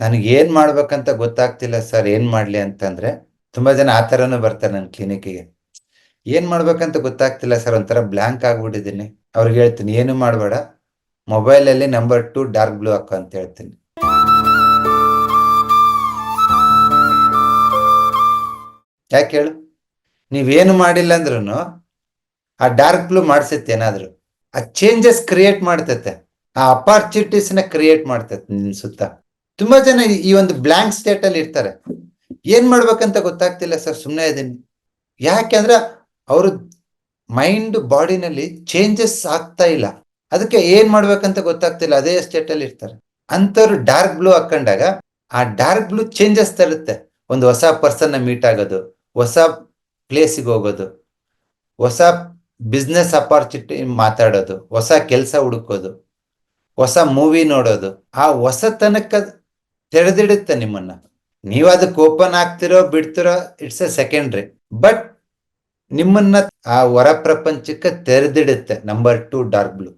ನನಗೆ ಏನ್ ಮಾಡ್ಬೇಕಂತ ಗೊತ್ತಾಗ್ತಿಲ್ಲ ಸರ್, ಏನ್ ಮಾಡ್ಲಿ ಅಂತಂದ್ರೆ ತುಂಬಾ ಜನ ಆ ಥರನೂ ಬರ್ತಾರೆ ನನ್ನ ಕ್ಲಿನಿಕ್ಕಿಗೆ ಏನ್ ಮಾಡ್ಬೇಕಂತ ಗೊತ್ತಾಗ್ತಿಲ್ಲ ಸರ್, ಒಂಥರ ಬ್ಲ್ಯಾಂಕ್ ಆಗ್ಬಿಟ್ಟಿದೀನಿ ಅವ್ರಿಗೆ ಹೇಳ್ತೀನಿ, ಏನು ಮಾಡಬೇಡ. ಮೊಬೈಲಲ್ಲಿ ನಂಬರ್ ಟು ಡಾರ್ಕ್ ಬ್ಲೂ ಹಾಕು ಅಂತ ಹೇಳ್ತೀನಿ. ಯಾಕೆ ಹೇಳು? ನೀವೇನು ಮಾಡಿಲ್ಲ ಅಂದ್ರೂ ಆ ಡಾರ್ಕ್ ಬ್ಲೂ ಮಾಡಿಸುತ್ತೆ ಏನಾದರೂ. ಆ ಚೇಂಜಸ್ ಕ್ರಿಯೇಟ್ ಮಾಡ್ತೈತೆ. ಆ ಅಪಾರ್ಚುನಿಟೀಸ್ನ ಕ್ರಿಯೇಟ್ ಮಾಡ್ತೈತೆ ನಿನ್ ಸುತ್ತ. ತುಂಬಾ ಜನ ಈ- ಒಂದು ಬ್ಲಾಂಕ್ ಸ್ಟೇಟ್ ಅಲ್ಲಿ ಇರ್ತಾರೆ. ಏನ್ ಮಾಡ್ಬೇಕಂತ ಗೊತ್ತಾಗ್ತಿಲ್ಲ ಸರ್ ಸುಮ್ಮನೆ ಇದೀನಿ. ಯಾಕೆಂದ್ರೆ ಅವರು ಮೈಂಡ್ ಬಾಡಿನಲ್ಲಿ ಚೇಂಜಸ್ ಆಗ್ತಾ ಇಲ್ಲ. ಅದಕ್ಕೆ ಏನ್ ಮಾಡ್ಬೇಕಂತ ಗೊತ್ತಾಗ್ತಿಲ್ಲ, ಅದೇ ಸ್ಟೇಟ್ ಅಲ್ಲಿ ಇರ್ತಾರೆ. ಅಂತವ್ರು ಡಾರ್ಕ್ ಬ್ಲೂ ಹಾಕೊಂಡಾಗ ಆ ಡಾರ್ಕ್ ಬ್ಲೂ ಚೇಂಜಸ್ ತರುತ್ತೆ. ಒಂದು ಹೊಸ ಪರ್ಸನ್ ಮೀಟ್ ಆಗೋದು, ಹೊಸ ಪ್ಲೇಸಿಗೆ ಹೋಗೋದು, ಹೊಸ ಬಿಸ್ನೆಸ್ ಅಪಾರ್ಚುನಿಟಿ ಮಾತಾಡೋದು, ಹೊಸ ಕೆಲಸ ಹುಡುಕೋದು, ಹೊಸ ಮೂವಿ ನೋಡೋದು. ಆ ಹೊಸತನಕ್ಕ ತೆರೆದಿಡುತ್ತೆ ನಿಮ್ಮನ್ನ. ನೀವು ಅದಕ್ಕೆ ಓಪನ್ ಆಗ್ತಿರೋ, ಬಿಡ್ತಿರೋ ಇಟ್ಸ್ ಎ ಸೆಕೆಂಡ್ರಿ ಬಟ್ ನಿಮ್ಮನ್ನ ಆ ಹೊರ ಪ್ರಪಂಚಕ್ಕೆ ತೆರೆದಿಡುತ್ತೆ ನಂಬರ್ ಟು ಡಾರ್ಕ್ ಬ್ಲೂ